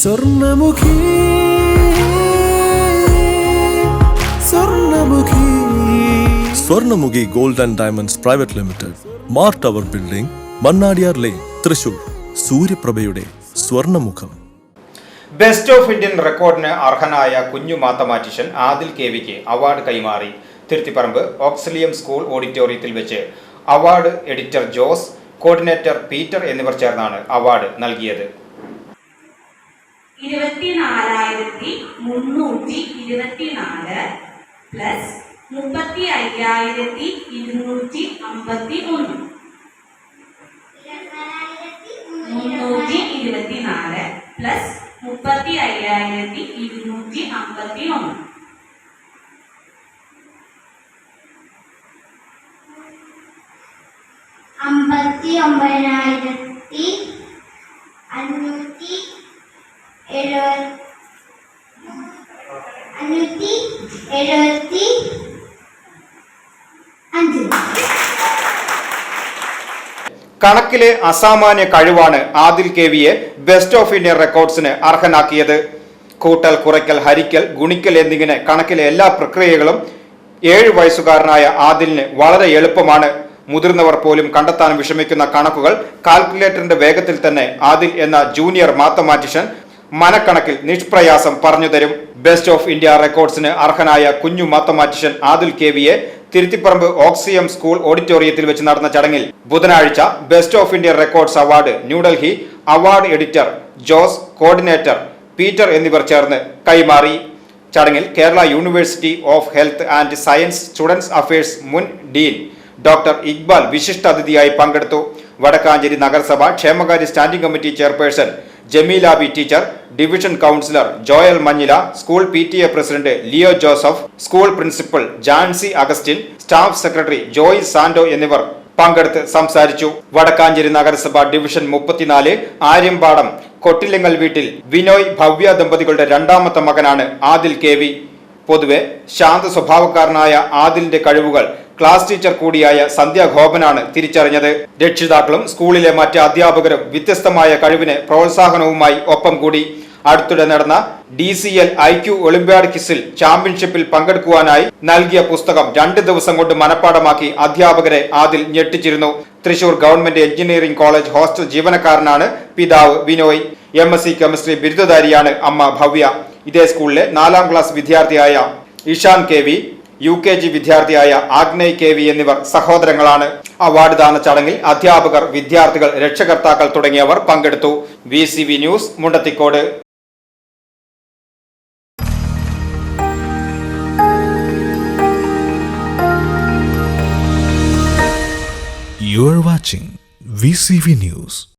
Swarnamukhi Swarnamukhi. Swarnamukhi gold and diamonds private limited Mar tower building Mannadiyar lane Thrissur. സൂര്യപ്രഭയുടെ സ്വർണമുഖം. Best of Indian റെക്കോർഡിന് അർഹനായ കുഞ്ഞു mathematician Adil K വിക്ക് award കൈമാറി. Thiruthiparambu Auxilium school ഓഡിറ്റോറിയത്തിൽ വെച്ച് award editor Jose coordinator Peter എന്നിവർ ചേർന്നാണ് അവാർഡ് നൽകിയത്. ഇരുപത്തിനാലായിരത്തി മുന്നൂറ്റി ഇരുപത്തിനാല് പ്ലസ് മുപ്പത്തി അയ്യായിരത്തി ഇരുന്നൂറ്റി അമ്പത്തി ഒന്ന് മുന്നൂറ്റി ഇരുപത്തിനാല് പ്ലസ് മുപ്പത്തി അയ്യായിരത്തി ഇരുന്നൂറ്റി അമ്പത്തി ഒന്ന് അമ്പത്തി ഒമ്പതിനായിരത്തി എഴുപത് എഴുപത്തി അഞ്ച്. കണക്കിലെ അസാമാന്യ കഴിവാണ് ആദിൽ കെ വിയെ ബെസ്റ്റ് ഓഫ് ഇന്ത്യ റെക്കോർഡ്സിന് അർഹനാക്കിയത്. കൂട്ടൽ കുറയ്ക്കൽ ഹരിക്കൽ ഗുണിക്കൽ എന്നിങ്ങനെ കണക്കിലെ എല്ലാ പ്രക്രിയകളും ഏഴ് വയസ്സുകാരനായ ആദിലിന് വളരെ എളുപ്പമാണ്. മുതിർന്നവർ പോലും കണ്ടെത്താൻ വിഷമിക്കുന്ന കണക്കുകൾ കാൽക്കുലേറ്ററിന്റെ വേഗത്തിൽ തന്നെ ആദിൽ എന്ന ജൂനിയർ മാത്തമാറ്റിഷ്യൻ മനക്കണക്കിൽ നിഷ്പ്രയാസം പറഞ്ഞു തരും. ബെസ്റ്റ് ഓഫ് ഇന്ത്യ റെക്കോർഡ്സിന് അർഹനായ കുഞ്ഞു മാത്തമാറ്റിഷ്യൻ ആദിൽ കെ വിയെ തിരുത്തിപ്പറമ്പ് ഓക്സിയം സ്കൂൾ ഓഡിറ്റോറിയത്തിൽ വെച്ച് നടന്ന ചടങ്ങിൽ ബുധനാഴ്ച best of India records award New Delhi award editor Jose coordinator Peter എന്നിവർ ചേർന്ന് കൈമാറി. ചടങ്ങിൽ Kerala university of health and science students affairs മുൻ ഡീൻ ഡോക്ടർ ഇക്ബാൽ വിശിഷ്ടാതിഥിയായി പങ്കെടുത്തു. വടക്കാഞ്ചേരി നഗരസഭ ക്ഷേമകാര്യ standing committee chairperson Jameela B teacher division councillor Joyal Manjila school P T A president Leo Joseph school principal Jancy Augustine staff secretary Joy Santo എന്നിവർ പങ്കെടുത്ത് സംസാരിച്ചു. വടക്കാഞ്ചേരി നഗരസഭ division മുപ്പത്തിനാല് ആര്യമ്പാടം കൊട്ടിലിങ്ങൽ വീട്ടിൽ വിനോയ് ഭവ്യ ദമ്പതികളുടെ രണ്ടാമത്തെ മകനാണ് ആദിൽ കെ വി. പൊതുവെ ശാന്ത സ്വഭാവക്കാരനായ ആദിലിന്റെ കഴിവുകൾ ക്ലാസ് ടീച്ചർ കൂടിയായ സന്ധ്യ ഗോപനാണ് തിരിച്ചറിഞ്ഞത്. രക്ഷിതാക്കളും സ്കൂളിലെ മറ്റ് അധ്യാപകരും വ്യത്യസ്തമായ കഴിവിന് പ്രോത്സാഹനവുമായി ഒപ്പം കൂടി. അടുത്തിടെ നടന്ന D C L I Q olympiad കിസിൽ ചാമ്പ്യൻഷിപ്പിൽ പങ്കെടുക്കുവാനായി നൽകിയ പുസ്തകം രണ്ട് ദിവസം കൊണ്ട് മനഃപ്പാടമാക്കി അധ്യാപകരെ Adil ഞെട്ടിച്ചിരുന്നു. Thrissur government engineering college hostel ജീവനക്കാരനാണ് പിതാവ് Binoy M S C chemistry ബിരുദധാരിയാണ് അമ്മ ഭവ്യ. ഇതേ സ്കൂളിലെ നാലാം ക്ലാസ് വിദ്യാർത്ഥിയായ Ishan K V. U K G വിദ്യാർത്ഥിയായ ആഗ്നയ് കെ വി എന്നിവർ സഹോദരങ്ങളാണ്. അവാർഡ് ദാന ചടങ്ങിൽ അധ്യാപകർ വിദ്യാർത്ഥികൾ രക്ഷകർത്താക്കൾ തുടങ്ങിയവർ പങ്കെടുത്തു. V news Mundathikode.